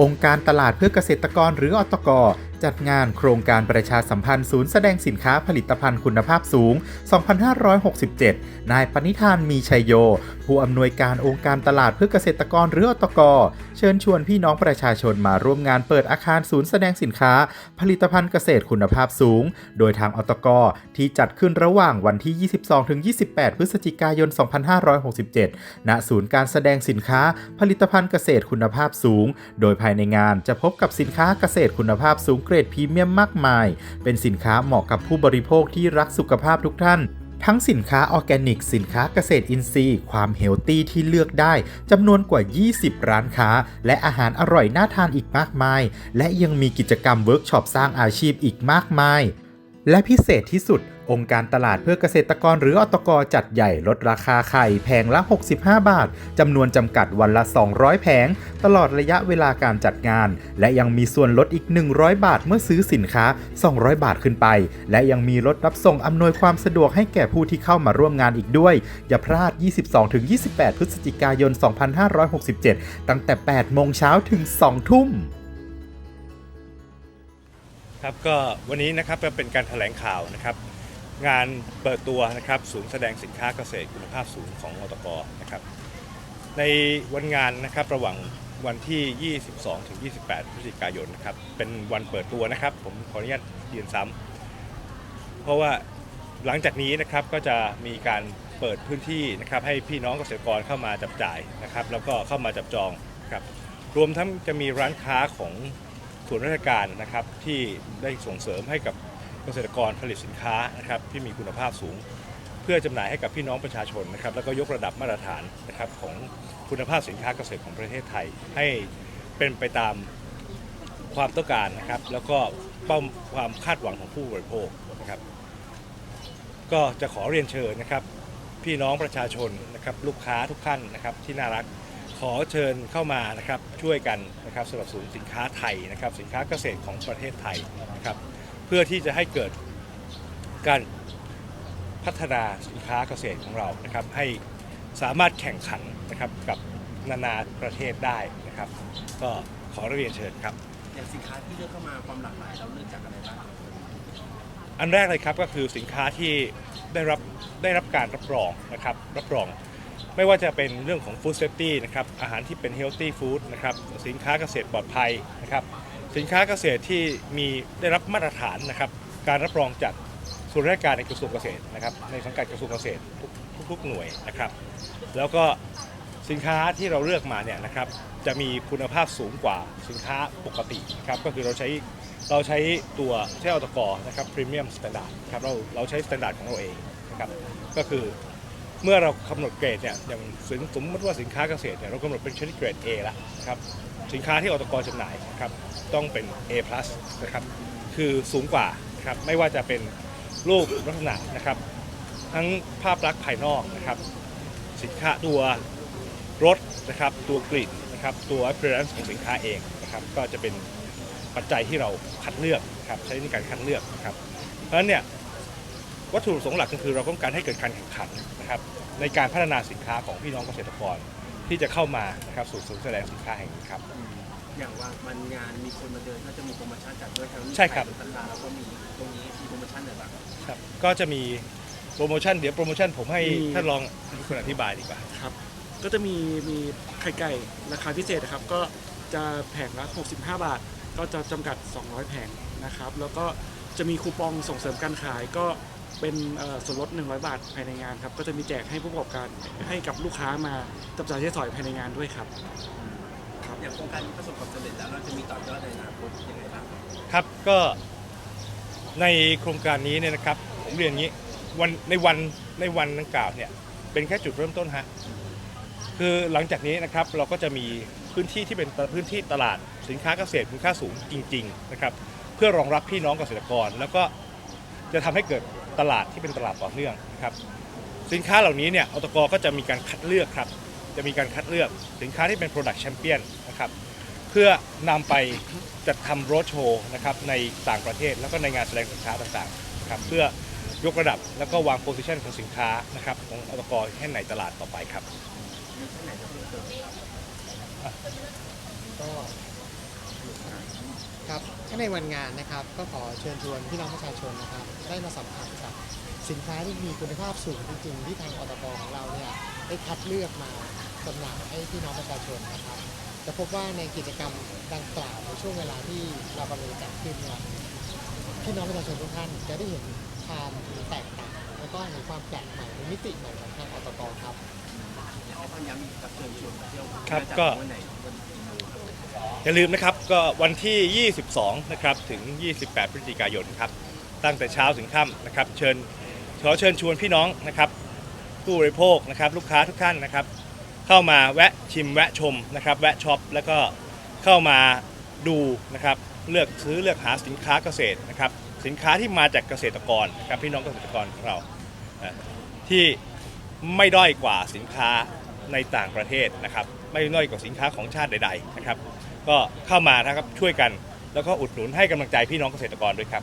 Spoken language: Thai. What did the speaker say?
องค์การตลาดเพื่อเกษตรกรหรืออตกจัดงานโครงการประชาสัมพันธ์ศูนย์แสดงสินค้าผลิตภัณฑ์คุณภาพสูง 2567 นายปณิธานมีชัยโย ผู้อำนวยการองค์การตลาดเพื่อเกษตรกรหรืออตก เชิญชวนพี่น้องประชาชนมาร่วมงานเปิดอาคารศูนย์แสดงสินค้า ผลิตภัณฑ์เกษตรคุณภาพสูง โดยทางอตก ที่จัดขึ้นระหว่างวันที่ 22-28 พฤศจิกายน 2567 ณ ศูนย์การแสดงสินค้า ผลิตภัณฑ์เกษตรคุณภาพสูง โดยภายในงานจะพบกับสินค้าเกษตรคุณภาพสูงเกรดพรีเมียมมากมาย เป็นสินค้าเหมาะกับผู้บริโภคที่รักสุขภาพทุกท่านทั้งสินค้าออร์แกนิก สินค้าเกษตรอินทรีย์ ความเฮลตี้ที่เลือกได้จำนวนกว่า 20 ร้านค้า และอาหารอร่อยน่าทานอีกมากมาย และยังมีกิจกรรมเวิร์กช็อปสร้างอาชีพอีกมากมาย และพิเศษที่สุด องค์การตลาดเพื่อเกษตรกรหรืออตกจัดใหญ่ลดราคาไข่แผงละ 65 บาท จำนวนจำกัดวันละ 200 แผง ตลอดระยะเวลาการจัดงาน และยังมีส่วนลดอีก 100 บาทเมื่อซื้อสินค้า 200 บาทขึ้นไป และยังมีรถรับส่งอำนวยความสะดวกให้แก่ผู้ที่เข้ามาร่วมงานอีกด้วย อย่าพลาด 22-28 พฤศจิกายน 2567 ตั้งแต่ 8 โมงเช้าถึง 2 ทุ่มครับก็วันนี้นะครับเป็นการแถลงข่าวนะครับ งานเปิดตัวนะครับศูนย์แสดงสินค้าเกษตรคุณภาพสูงของอตกนะครับในวันงานนะครับระหว่างวันที่ 22 ถึง 28 พฤศจิกายนนะครับเป็นวันเปิดตัวนะครับ ผมขออนุญาตยืนซ้ำเพราะว่าหลังจากนี้นะครับก็จะมีการเปิดพื้นที่นะครับให้พี่น้องเกษตรกรเข้ามาจับจ่ายนะครับ แล้วก็เข้ามาจับจองครับรวมทั้งจะมีร้านค้าของส่วนราชการนะครับที่ได้ส่งเสริมให้กับ เกษตรกรผลิตสินค้านะครับที่มีคุณภาพสูง เพื่อจำหน่ายให้กับพี่น้องประชาชนนะครับแล้วก็ยกระดับมาตรฐานนะครับของคุณภาพสินค้าเกษตรของประเทศไทย ให้เป็นไปตามความต้องการนะครับแล้วก็เป้าความคาดหวังของผู้บริโภคนะครับก็จะขอเรียนเชิญนะครับ พี่น้องประชาชนนะครับลูกค้าทุกท่านนะครับที่น่ารักขอเชิญเข้ามานะครับช่วยกันนะครับสนับสนุนสินค้าไทยนะครับสินค้าเกษตรของประเทศไทยนะครับ เพื่อที่จะให้เกิดการพัฒนาสินค้าเกษตรของเรานะครับให้สามารถแข่งขันนะครับกับนานาประเทศได้นะครับ ก็ขอเรียนเชิญครับ อย่างสินค้าที่เลือกเข้ามาความหลากหลายเราเลือกจากอะไรบ้างอันแรกเลยครับก็คือสินค้าที่ได้รับได้รับการรับรองนะครับรับรอง ไม่ว่าจะเป็นเรื่องของ Food Safety นะครับอาหารที่เป็น Healthy Food นะครับสินค้าเกษตรปลอดภัยนะครับ สินค้าเกษตรที่มีได้รับมาตรฐานนะครับ การรับรองจากส่วนราชการในกระทรวงเกษตรนะครับ ในสังกัดกระทรวงเกษตรทุกทุกๆหน่วยนะครับ แล้วก็สินค้าที่เราเลือกมาเนี่ยนะครับ จะมีคุณภาพสูงกว่าสินค้าปกติครับ ก็คือเราใช้เราใช้ตัวใช้อตกอนะครับพรีเมียมสแตนดาร์ดครับเราเราใช้สแตนดาร์ดของเราเองนะครับ ก็คือเมื่อเรากำหนดเกรดเนี่ยอย่างสมสมมติว่าสินค้าเกษตรเนี่ยเรากำหนดเป็นชนิดเกรด A แล้วนะครับสินค้าที่อตกจำหน่ายนะครับ ต้องเป็น A+ นะครับคือสูงกว่านะครับไม่ว่าจะเป็นรูปลักษณะนะครับ ทั้งภาพลักษณ์ภายนอกนะครับ สินค้าตัวรถนะครับ ตัวกลิ่นนะครับ ตัว appearance ของสินค้าเองนะครับ ก็จะเป็นปัจจัยที่เราคัดเลือกครับใช้ในการคัดเลือกนะครับ เพราะฉะนั้นเนี่ยวัตถุประสงค์หลักก็คือเราต้องการให้เกิดการแข่งขันนะครับในการพัฒนาสินค้าของพี่น้องเกษตรกร ที่จะเข้ามานะครับสู่ศูนย์แสดงสินค้าแห่งนี้ครับ อย่างว่ามันงานมีคนมาเดินก็จะมีโปรโมชั่นจัดด้วยทั้งใช่ครับ ขายลดราคาแล้วก็มีตรงนี้มีโปรโมชั่นอะไรบ้าง ครับก็จะมีโปรโมชั่นเดี๋ยวโปรโมชั่นผมให้มี ท่านรองคุณอธิบายดีกว่า ครับ ก็จะมีมีไข่ไก่ราคาพิเศษนะครับ ก็จะแผงละ 65 บาท ก็จะจำกัด 200 แผงนะครับ แล้วก็จะมีคูปองส่งเสริมการขายก็ เป็นเอ่อส่วนลด 100 บาทภายในงานครับ ก็จะมีแจกให้ผู้ประกอบการให้กับลูกค้ามาจับจ่ายใช้สอยภายในงานด้วยครับ อย่างโครงการนี้ประสบความสำเร็จแล้วเราจะมีต่อยอดในอนาคตยังไงบ้างครับก็ในโครงการนี้เนี่ยนะครับผมเรียนอย่างนี้วันในวันในวันดังกล่าวเนี่ยเป็นแค่จุดเริ่มต้นฮะคือหลังจากนี้นะครับเราก็จะมีพื้นที่ที่เป็นพื้นที่ตลาดสินค้าเกษตรคุณค่าสูงจริง ๆ นะครับ เพื่อรองรับพี่น้องเกษตรกร แล้วก็จะทำให้เกิด ตลาดที่เป็นตลาดต่อเนื่องนะครับสินค้าเหล่านี้เนี่ยอตกก็จะมีการคัดเลือกครับจะมีการคัดเลือกสินค้าที่เป็น Product Champion นะครับเพื่อนำไปจัดทำโรดโชว์นะครับในต่างประเทศแล้วก็ในงานแสดงสินค้าต่างๆนะครับเพื่อยกระดับแล้วก็วางโพซิชันของสินค้านะครับของอตกให้ในตลาดต่อไปครับก็ ครับถ้าในวันงานนะครับก็ขอเชิญชวนพี่น้องประชาชนนะครับได้มาสัมผัสกับสินค้าที่มีคุณภาพสูงจริงๆที่ทางอตกของเราเนี่ยได้คัดเลือกมาจำหน่ายให้พี่น้องประชาชนนะครับ จะพบว่าในกิจกรรมดังกล่าวในช่วงเวลาที่เรากำลังจัดขึ้นเนี่ยพี่น้องประชาชนทุกท่านจะได้เห็นความแตกต่างแล้วก็เห็นความแปลกใหม่ในมิติใหม่ของทางอตกครับอยากให้ท่านย้ำอีกครับเชิญชวนมาเที่ยวครับจะจัดก็ อย่าลืมนะครับก็วันที่ 22 นะครับถึง 28 พฤศจิกายนครับตั้งแต่เช้าถึงค่ำนะครับเชิญขอเชิญชวนพี่น้องนะครับผู้บริโภคนะครับลูกค้าทุกท่านนะครับ เข้ามาแวะชิมแวะชมนะครับแวะช็อปแล้วก็เข้ามาดูนะครับเลือกซื้อเลือกหาสินค้าเกษตรนะครับสินค้าที่มาจากเกษตรกรนะครับพี่น้องเกษตรกรของเรา ที่ไม่ด้อยกว่าสินค้าในต่างประเทศนะครับไม่ด้อยกว่าสินค้าของชาติใด ๆ นะครับ ก็เข้ามานะครับช่วยกัน แล้วก็อุดหนุนให้กำลังใจพี่น้องเกษตรกรด้วยครับ